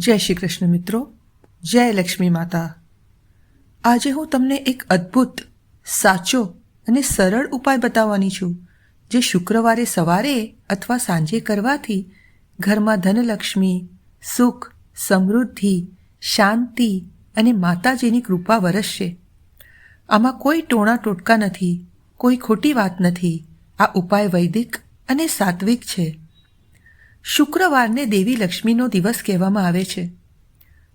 જય શ્રી કૃષ્ણ મિત્રો, જય લક્ષ્મી માતા. આજે હું તમને એક અદ્ભુત, સાચો અને સરળ ઉપાય બતાવવાની છું, જે શુક્રવારે સવારે અથવા સાંજે કરવાથી ઘરમાં ધનલક્ષ્મી, સુખ, સમૃદ્ધિ, શાંતિ અને માતાજીની કૃપા વરસશે. આમાં કોઈ ટોણા ટોટકા નથી, કોઈ ખોટી વાત નથી. આ ઉપાય વૈદિક અને સાત્વિક છે. શુક્રવારને દેવી લક્ષ્મીનો દિવસ કહેવામાં આવે છે.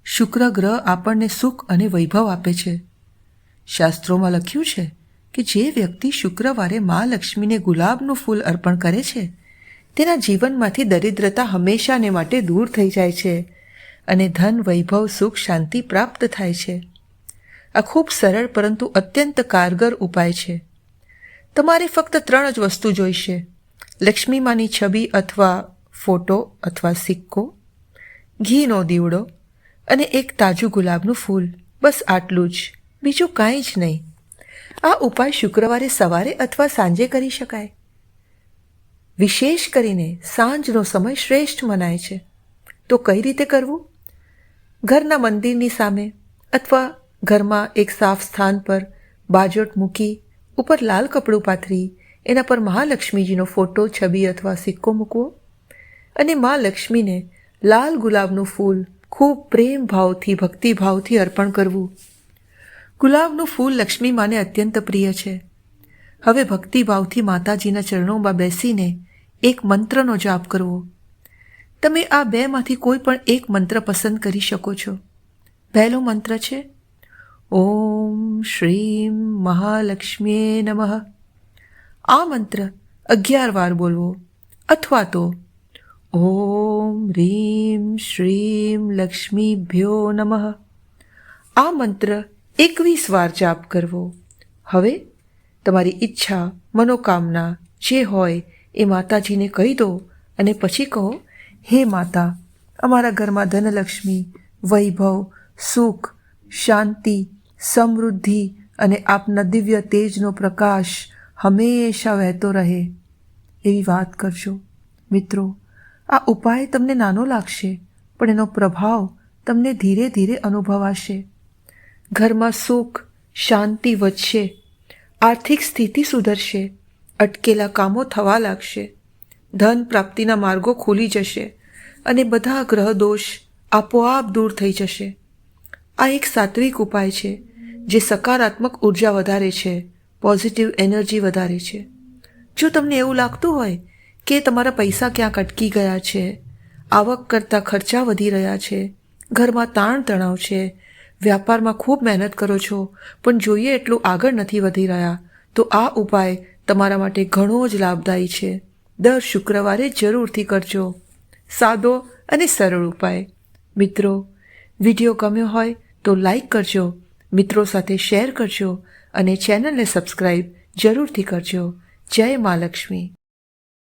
શુક્ર ગ્રહ આપણને સુખ અને વૈભવ આપે છે. શાસ્ત્રોમાં લખ્યું છે કે જે વ્યક્તિ શુક્રવારે મા લક્ષ્મીને ગુલાબનું ફૂલ અર્પણ કરે છે, તેના જીવનમાંથી દરિદ્રતા હંમેશાને માટે દૂર થઈ જાય છે અને ધન, વૈભવ, સુખ, શાંતિ પ્રાપ્ત થાય છે. આ ખૂબ સરળ પરંતુ અત્યંત કારગર ઉપાય છે. તમારે ફક્ત ત્રણ જ વસ્તુ જોઈશે. લક્ષ્મીમાની છબી અથવા ફોટો અથવા સિક્કો, ઘીનો દીવડો અને એક તાજું ગુલાબનું ફૂલ. બસ આટલું જ. બીજું કાંઈ જ નહીં. આ ઉપાય શુક્રવારે સવારે અથવા સાંજે કરી શકાય. વિશેષ કરીને સાંજનો સમય શ્રેષ્ઠ મનાય છે. તો કઈ રીતે કરવું? ઘરના મંદિરની સામે અથવા ઘરમાં એક સાફ સ્થાન પર બાજોટ મૂકી ઉપર લાલ કપડું પાથરી એના પર મહાલક્ષ્મીજીનો ફોટો, છબી અથવા સિક્કો મૂકવો. અને મા લક્ષ્મીને લાલ ગુલાબનું ફૂલ ખૂબ પ્રેમ ભાવથી, ભક્તિભાવથી અર્પણ કરવું. ગુલાબનું ફૂલ લક્ષ્મી માને અત્યંત પ્રિય છે. હવે ભક્તિભાવથી માતાજીના ચરણોમાં બેસીને એક મંત્રનો જાપ કરવો. તમે આ બેમાંથી કોઈ પણ એક મંત્ર પસંદ કરી શકો છો. પહેલો મંત્ર છે, ઓમ શ્રીમ મહાલક્ષ્મીએ નમઃ. આ મંત્ર અગિયાર વાર બોલવો અથવા તો ઓમ રીમ શ્રીમ લક્ષ્મીભ્યો નમઃ. આ મંત્ર એકવીસ વાર જાપ કરવો. હવે તમારી ઈચ્છા, મનોકામના જે હોય એ માતાજીને કહી દો અને પછી કહો, હે માતા, અમારા ઘરમાં ધનલક્ષ્મી, વૈભવ, સુખ, શાંતિ, સમૃદ્ધિ અને આપના દિવ્ય તેજનો પ્રકાશ હંમેશા વહેતો રહે. એવી વાત કરજો. મિત્રો આ ઉપાય તમને નાનો લાગશે, પણ એનો પ્રભાવ તમને ધીરે ધીરે અનુભવાશે. ઘરમાં સુખ, શાંતિ વધશે, આર્થિક સ્થિતિ સુધરશે, અટકેલા કામો થવા લાગશે, ધન પ્રાપ્તિના માર્ગો ખુલી જશે અને બધા ગ્રહ દોષ આપોઆપ દૂર થઈ જશે. આ એક સાત્વિક ઉપાય છે, જે સકારાત્મક ઊર્જા વધારે છે, પોઝિટિવ એનર્જી વધારે છે. જો તમને એવું લાગતું હોય કે તમારા પૈસા ક્યાંક અટકી ગયા છે? આવક કરતાં ખર્ચા વધી રહ્યા છે. ઘરમાં તાણ તણાવ છે. વ્યાપારમાં ખૂબ મહેનત કરો છો, પણ જોઈએ એટલું આગળ નથી વધી રહ્યા, તો આ ઉપાય તમારા માટે ઘણો જ લાભદાયી છે. દર શુક્રવારે જરૂરથી કરજો. સાદો અને સરળ ઉપાય. મિત્રો, વીડિયો ગમ્યો હોય તો લાઈક કરજો, મિત્રો સાથે શેર કરજો અને ચેનલને સબસ્ક્રાઈબ જરૂરથી કરજો. જય મા લક્ષ્મી.